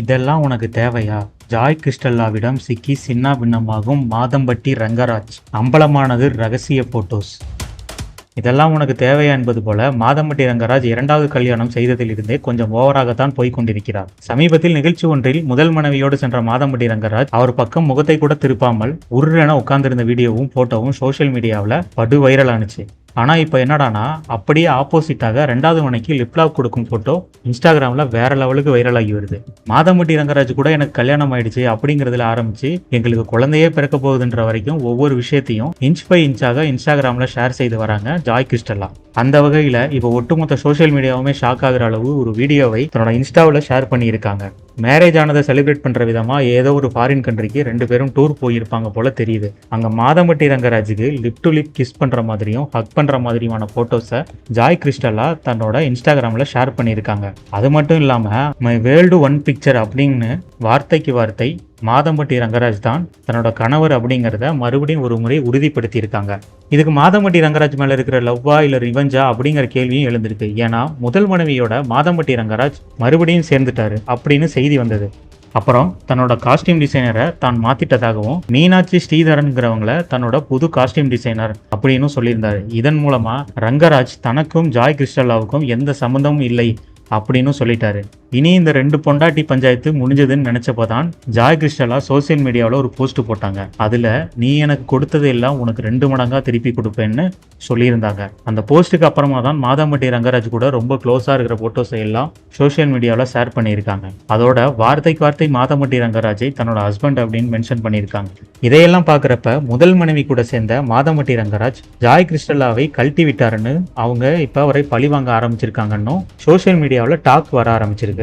இதெல்லாம் உனக்கு தேவையா? ஜாய் கிறிஸ்டல்லாவிடம் சிக்கி சின்னா பின்னமாகும் மாதம்பட்டி ரங்கராஜ். அம்பலமானது ரகசிய போட்டோஸ். இதெல்லாம் உனக்கு தேவையா என்பது போல மாதம்பட்டி ரங்கராஜ் இரண்டாவது கல்யாணம் செய்ததிலிருந்தே கொஞ்சம் ஓவராகத்தான் போய் கொண்டிருக்கிறார். சமீபத்தில் நிகழ்ச்சி ஒன்றில் முதல் மனைவியோடு சென்ற மாதம்பட்டி ரங்கராஜ் அவர் பக்கம் முகத்தை கூட திருப்பாமல் உருரென உட்கார்ந்திருந்த வீடியோவும் போட்டோவும் சோஷியல் மீடியாவில் படு வைரல் ஆனுச்சு ஆனால் இப்போ என்னடானா அப்படியே ஆப்போசிட்டாக ரெண்டாவது மனைக்கு லிப்லாப் கொடுக்கும் ஃபோட்டோ இன்ஸ்டாகிராமில் வேற லெவலுக்கு வைரல் ஆகி வருது. மாதம்பட்டி ரங்கராஜ் கூட எனக்கு கல்யாணம் ஆயிடுச்சு அப்படிங்கிறதுல ஆரம்பிச்சு எங்களுக்கு குழந்தையே பிறக்க போகுதுன்ற வரைக்கும் ஒவ்வொரு விஷயத்தையும் இன்ச் பை இன்ச்சாக இன்ஸ்டாகிராமில் ஷேர் செய்து வராங்க ஜாய் கிறிஸ்டல்லா. அந்த வகையில் இப்போ ஒட்டுமொத்த சோஷியல் மீடியாவுமே ஷாக் ஆகிற அளவு ஒரு வீடியோவை தன்னோட இன்ஸ்டாவில் ஷேர் பண்ணியிருக்காங்க. மேரேஜ் ஆனதை செலிப்ரேட் பண்ணுற விதமாக ஏதோ ஒரு ஃபாரின் கண்ட்ரிக்கு ரெண்டு பேரும் டூர் போயிருப்பாங்க போல தெரியுது. அங்கே மாதம்பட்டி ரங்கராஜுக்கு லிப் டு லிப் கிஸ் பண்ணுற மாதிரியும் ஹக் பண்ணுற மாதிரியுமான ஃபோட்டோஸை ஜாய் கிறிஸ்டலா தன்னோட இன்ஸ்டாகிராமில் ஷேர் பண்ணியிருக்காங்க. அது மட்டும் இல்லாமல் மை வேர்ல்டு ஒன் பிக்சர் அப்படின்னு வார்த்தைக்கு வார்த்தை மாதம்பட்டி ரங்கராஜ் தான் தன்னோட கணவர் அப்படிங்கிறத மறுபடியும் ஒரு முறை உறுதிப்படுத்தியிருக்காங்க. இதுக்கு மாதம்பட்டி ரங்கராஜ் மேலே இருக்கிற லவ்வா இல்லை ரிவெஞ்சா அப்படிங்கிற கேள்வியும் எழுந்திருக்கு. ஏன்னா முதல் மனைவியோட மாதம்பட்டி ரங்கராஜ் மறுபடியும் சேர்ந்துட்டாரு அப்படின்னு செய்தி வந்தது. அப்புறம் தன்னோட காஸ்டியூம் டிசைனரை தான் மாத்திட்டதாகவும் மீனாட்சி ஸ்ரீதரன்கிறவங்கள தன்னோட புது காஸ்டியூம் டிசைனர் அப்படின்னு சொல்லியிருந்தாரு. இதன் மூலமா ரங்கராஜ் தனக்கும் ஜாய் கிறிஸ்டல்லாவுக்கும் எந்த சம்மந்தமும் இல்லை அப்படின்னு சொல்லிட்டாரு. இனி இந்த ரெண்டு பொண்டாட்டி பஞ்சாயத்து முடிஞ்சதுன்னு நினைச்சப்போ தான் ஜாய் கிருஷ்ணலா சோசியல் மீடியாவில் ஒரு போஸ்ட் போட்டாங்க. அதில் நீ எனக்கு கொடுத்தது எல்லாம் உனக்கு ரெண்டு மடங்காக திருப்பி கொடுப்பேன்னு சொல்லியிருந்தாங்க. அந்த போஸ்ட்டுக்கு அப்புறமா தான் மாதாம்பட்டி ரங்கராஜ் கூட ரொம்ப க்ளோஸாக இருக்கிற ஃபோட்டோஸை எல்லாம் சோஷியல் மீடியாவில் ஷேர் பண்ணியிருக்காங்க. அதோட வார்த்தைக்கு வார்த்தை மாதாம்பட்டி ரங்கராஜை தன்னோட ஹஸ்பண்ட் அப்படின்னு மென்ஷன் பண்ணியிருக்காங்க. இதையெல்லாம் பார்க்குறப்ப முதல் மனைவி கூட சேர்ந்த மாதம்பட்டி ரங்கராஜ் ஜாய் கிறிஸ்டல்லாவை கழட்டி விட்டாருன்னு அவங்க இப்போ அவரை பழி வாங்க ஆரம்பிச்சிருக்காங்கன்னும் சோஷியல் மீடியாவில் டாக் வர ஆரம்பிச்சிருக்கு.